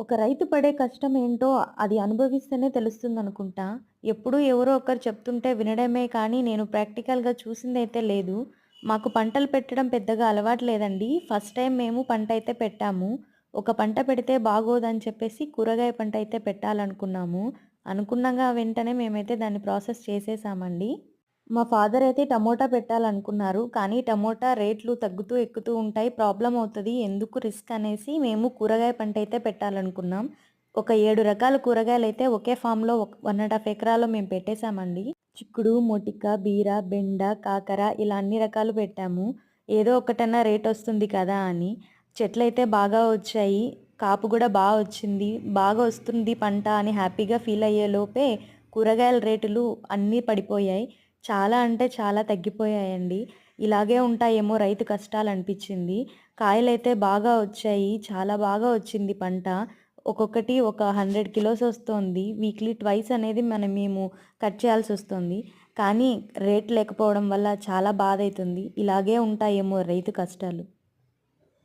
ఒక రైతు పడే కష్టం ఏంటో అది అనుభవిస్తేనే తెలుస్తుంది అనుకుంటా ఎప్పుడూ ఎవరో ఒకరు చెప్తుంటే వినడమే కానీ, నేను ప్రాక్టికల్‌గా చూసిందైతే లేదు. మాకు పంటలు పెట్టడం పెద్దగా అలవాటు లేదండి. ఫస్ట్ టైం మేము పంట అయితే పెట్టాము. ఒక పంట పెడితే బాగోదని చెప్పేసి కూరగాయ పంట అయితే పెట్టాలనుకున్నాము. అనుకున్నంగా వెంటనే మేమైతే దాన్ని ప్రాసెస్ చేసేసామండి. మా ఫాదర్ అయితే టమోటా పెట్టాలనుకున్నారు. కానీ టమోటా రేట్లు తగ్గుతూ, ఎక్కుతూ ఉంటాయి. ప్రాబ్లం అవుతుంది ఎందుకు రిస్క్ అనేసి మేము కూరగాయ పంట అయితే పెట్టాలనుకున్నాం. ఒక ఏడు రకాల కూరగాయలు అయితే ఒకే ఫామ్‌లో ఒక 1 ½ ఎకరాలో మేము పెట్టేసామండి. చిక్కుడు, మొటిక, బీర, బెండ, కాకర ఇలా అన్ని రకాలు పెట్టాము. ఏదో ఒకటన్నా రేట్ వస్తుంది కదా అని. చెట్లయితే బాగా వచ్చాయి. కాపు కూడా బాగా వచ్చింది. బాగా వస్తుంది పంట అని హ్యాపీగా ఫీల్ అయ్యేలోపే కూరగాయల రేటులు అన్నీ పడిపోయాయి. చాలా అంటే చాలా తగ్గిపోయాయండి. ఇలాగే ఉంటాయేమో రైతు కష్టాలు అనిపించింది కాయలైతే బాగా వచ్చాయి. చాలా బాగా వచ్చింది పంట. ఒక్కొక్కటి ఒక 100 కిలోస్ వస్తోంది. వీక్లీ ట్వైస్ అనేది మనం మేము కట్ చేయాల్సి వస్తుంది కానీ రేట్ లేకపోవడం వల్ల చాలా బాధ అవుతుంది ఇలాగే ఉంటాయేమో రైతు కష్టాలు.